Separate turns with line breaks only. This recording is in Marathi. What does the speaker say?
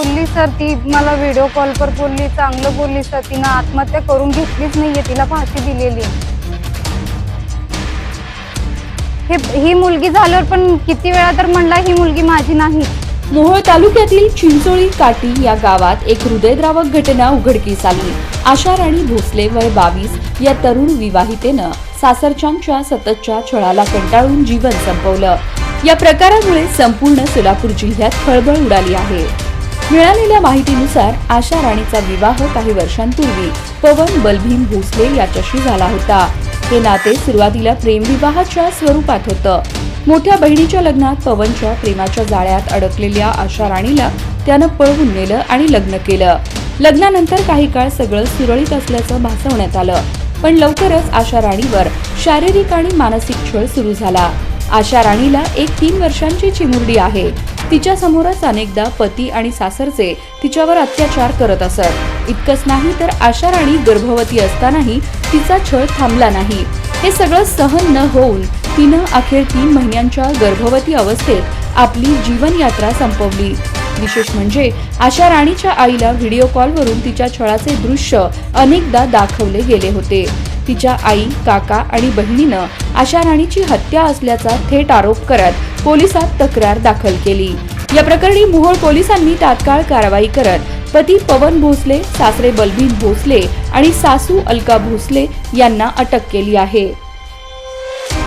बोलली सर ती मला व्हिडिओ कॉलवर बोलली चांगलं बोलली सर तिनं आत्महत्या करून घेतलीच नाहीये तिला फाशी दिलेली. हे ही मुलगी झाल्यावर पण किती वेळा तर म्हणला ही मुलगी माझी नाही.
मोहोळ तालुक्यातील चिंचोळी काटी या गावात एक हृदयद्रावक घटना उघडकीस आली. आशा राणी भोसले वय बावीस या तरुण विवाहितेनं सासरच्यांच्या सततच्या छळाला कंटाळून जीवन संपवलं. या प्रकारामुळे संपूर्ण सोलापूर जिल्ह्यात खळबळ उडाली आहे. मिळालेल्या माहितीनुसार आशा राणीचा विवाह काही वर्षांपूर्वी पवन बलभीम भोसले याच्याशी झाला होता. हे नाते सुरुवातीला प्रेमविवाहाच्या स्वरूपात होतं. मोठ्या बहिणीच्या लग्नात पवनच्या प्रेमाच्या जाळ्यात अडकलेल्या आशा राणीला त्यानं पळवून नेलं आणि लग्न केलं. लग्नानंतर काही काळ सगळं सुरळीत असल्याचं भासवण्यात आलं. पण लवकरच आशा राणीवर शारीरिक आणि मानसिक छळ सुरू झाला. आशा राणीला एक तीन वर्षांची चिमुरडी आहे. तिच्या समोरच अनेकदा पती आणि सासरचे तिच्यावर अत्याचार करत असत. इतकंच नाही तर आशा राणी गर्भवती असतानाही तिचा छळ थांबला नाही. हे सगळं सहन न होऊन तिनं अखेर तीन महिन्यांच्या गर्भवती अवस्थेत आपली जीवनयात्रा संपवली. विशेष म्हणजे आशा राणीच्या आईला व्हिडिओ कॉलवरून तिच्या छळाचे दृश्य अनेकदा दाखवले गेले होते. तिच्या आई काका आणि बहिणीनं आशा राणीची हत्या असल्याचा थेट आरोप करत पोलिसात तक्रार दाखल केली. या प्रकरणी मोहोळ पोलिसांनी तात्काळ कारवाई करत पती पवन भोसले सासरे बलबीर भोसले आणि सासू अलका भोसले यांना अटक केली आहे.